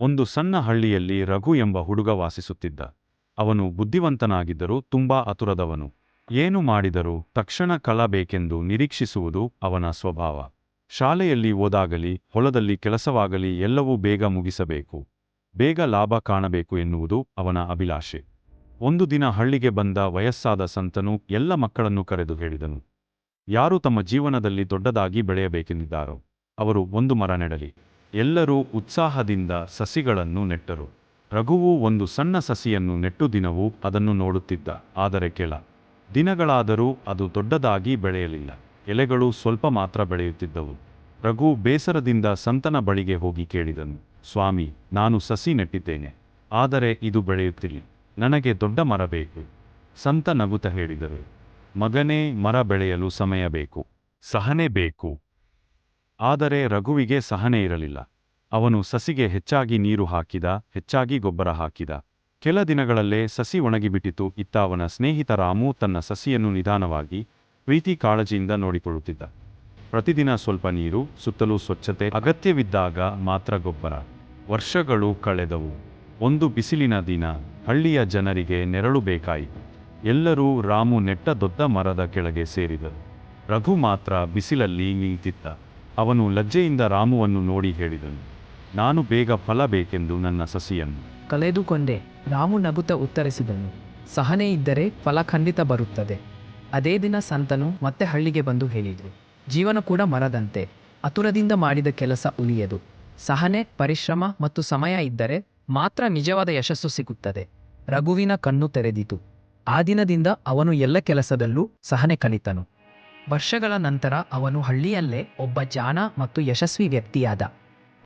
ಒಂದು ಸಣ್ಣ ಹಳ್ಳಿಯಲ್ಲಿ ರಘು ಎಂಬ ಹುಡುಗ ವಾಸಿಸುತ್ತಿದ್ದ. ಅವನು ಬುದ್ಧಿವಂತನಾಗಿದ್ದರೂ ತುಂಬಾ ಅತುರದವನು. ಏನು ಮಾಡಿದರೂ ತಕ್ಷಣ ಕಲ ಬೇಕೆಂದು ನಿರೀಕ್ಷಿಸುವುದು ಅವನ ಸ್ವಭಾವ. ಶಾಲೆಯಲ್ಲಿ ಓದಾಗಲಿ, ಹೊಲದಲ್ಲಿ ಕೆಲಸವಾಗಲಿ ಎಲ್ಲವೂ ಬೇಗ ಮುಗಿಸಬೇಕು. ಬೇಗ ಲಾಭ ಕಾಣಬೇಕು ಎನ್ನುವುದು ಅವನ ಅಭಿಲಾಷೆ. ಒಂದು ದಿನ ಹಳ್ಳಿಗೆ ಬಂದ ವಯಸ್ಸಾದ ಸಂತನು ಎಲ್ಲ ಮಕ್ಕಳನ್ನು ಕರೆದು ಹೇಳಿದನು. ಯಾರು ತಮ್ಮ ಜೀವನದಲ್ಲಿ ದೊಡ್ಡದಾಗಿ ಬೆಳೆಯಬೇಕೆಂದಿದ್ದಾರೋ, ಅವರು ಒಂದು ಮರ ನೆಡಲಿ. ಎಲ್ಲರೂ ಉತ್ಸಾಹದಿಂದ ಸಸಿಗಳನ್ನು ನೆಟ್ಟರು. ರಘುವು ಒಂದು ಸಣ್ಣ ಸಸಿಯನ್ನು ನೆಟ್ಟು ದಿನವೂ ಅದನ್ನು ನೋಡುತ್ತಿದ್ದ. ಆದರೆ ಕೆಲ ದಿನಗಳಾದರೂ ಅದು ದೊಡ್ಡದಾಗಿ ಬೆಳೆಯಲಿಲ್ಲ. ಎಲೆಗಳು ಸ್ವಲ್ಪ ಮಾತ್ರ ಬೆಳೆಯುತ್ತಿದ್ದವು. ರಘು ಬೇಸರದಿಂದ ಸಂತನ ಬಳಿಗೆ ಹೋಗಿ ಕೇಳಿದನು, ಸ್ವಾಮಿ, ನಾನು ಸಸಿ ನೆಟ್ಟಿದ್ದೇನೆ. ಆದರೆ ಇದು ಬೆಳೆಯುತ್ತಿಲ್ಲ. ನನಗೆ ದೊಡ್ಡ ಮರ ಬೇಕು ಸಂತ ನಗುತ ಹೇಳಿದರು, ಮಗನೇ, ಮರ ಬೆಳೆಯಲು ಸಮಯ ಬೇಕು. ಸಹನೆ ಬೇಕು. ಆದರೆ ರಘುವಿಗೆ ಸಹನೆ ಇರಲಿಲ್ಲ. ಅವನು ಸಸಿಗೆ ಹೆಚ್ಚಾಗಿ ನೀರು ಹಾಕಿದ, ಹೆಚ್ಚಾಗಿ ಗೊಬ್ಬರ ಹಾಕಿದ. ಕೆಲ ದಿನಗಳಲ್ಲೇ ಸಸಿ ಒಣಗಿಬಿಟ್ಟಿತು. ಇತ್ತ ಅವನ ಸ್ನೇಹಿತ ರಾಮು ತನ್ನ ಸಸಿಯನ್ನು ನಿಧಾನವಾಗಿ, ಪ್ರೀತಿ ಕಾಳಜಿಯಿಂದ ನೋಡಿಕೊಳ್ಳುತ್ತಿದ್ದ. ಪ್ರತಿದಿನ ಸ್ವಲ್ಪ ನೀರು, ಸುತ್ತಲೂ ಸ್ವಚ್ಛತೆ, ಅಗತ್ಯವಿದ್ದಾಗ ಮಾತ್ರ ಗೊಬ್ಬರ. ವರ್ಷಗಳು ಕಳೆದವು. ಒಂದು ಬಿಸಿಲಿನ ದಿನ, ಹಳ್ಳಿಯ ಜನರಿಗೆ ನೆರಳು ಬೇಕಾಯಿತು. ಎಲ್ಲರೂ ರಾಮು ನೆಟ್ಟ ದೊಡ್ಡ ಮರದ ಕೆಳಗೆ ಸೇರಿದರು. ರಘು ಮಾತ್ರ ಬಿಸಿಲಲ್ಲಿ ನಿಂತಿದ್ದ. ಅವನು ಲಜ್ಜೆಯಿಂದ ರಾಮುವನ್ನು ನೋಡಿ ಹೇಳಿದನು. ನಾನು ಬೇಗ ಫಲ ಬೇಕೆಂದು ನನ್ನ ಸಸಿಯನ್ನು ಕಳೆದುಕೊಂಡೆ. ರಾಮು ನಗುತ್ತ ಉತ್ತರಿಸಿದನು. ಸಹನೆ ಇದ್ದರೆ ಫಲ ಖಂಡಿತ ಬರುತ್ತದೆ. ಅದೇ ದಿನ ಸಂತನು ಮತ್ತೆ ಹಳ್ಳಿಗೆ ಬಂದು ಹೇಳಿದರು ಜೀವನ ಕೂಡ ಮರದಂತೆ. ಅತುರದಿಂದ ಮಾಡಿದ ಕೆಲಸ ಉಳಿಯದು. ಸಹನೆ, ಪರಿಶ್ರಮ ಮತ್ತು ಸಮಯ ಇದ್ದರೆ ಮಾತ್ರ ನಿಜವಾದ ಯಶಸ್ಸು ಸಿಗುತ್ತದೆ. ರಘುವಿನ ಕಣ್ಣು ತೆರೆದಿತು. ಆ ದಿನದಿಂದ ಅವನು ಎಲ್ಲ ಕೆಲಸದಲ್ಲೂ ಸಹನೆ ಕಲಿತನು. ವರ್ಷಗಳ ನಂತರ ಅವನು ಹಳ್ಳಿಯಲ್ಲೇ ಒಬ್ಬ ಜಾಣ ಮತ್ತು ಯಶಸ್ವಿ ವ್ಯಕ್ತಿಯಾದ.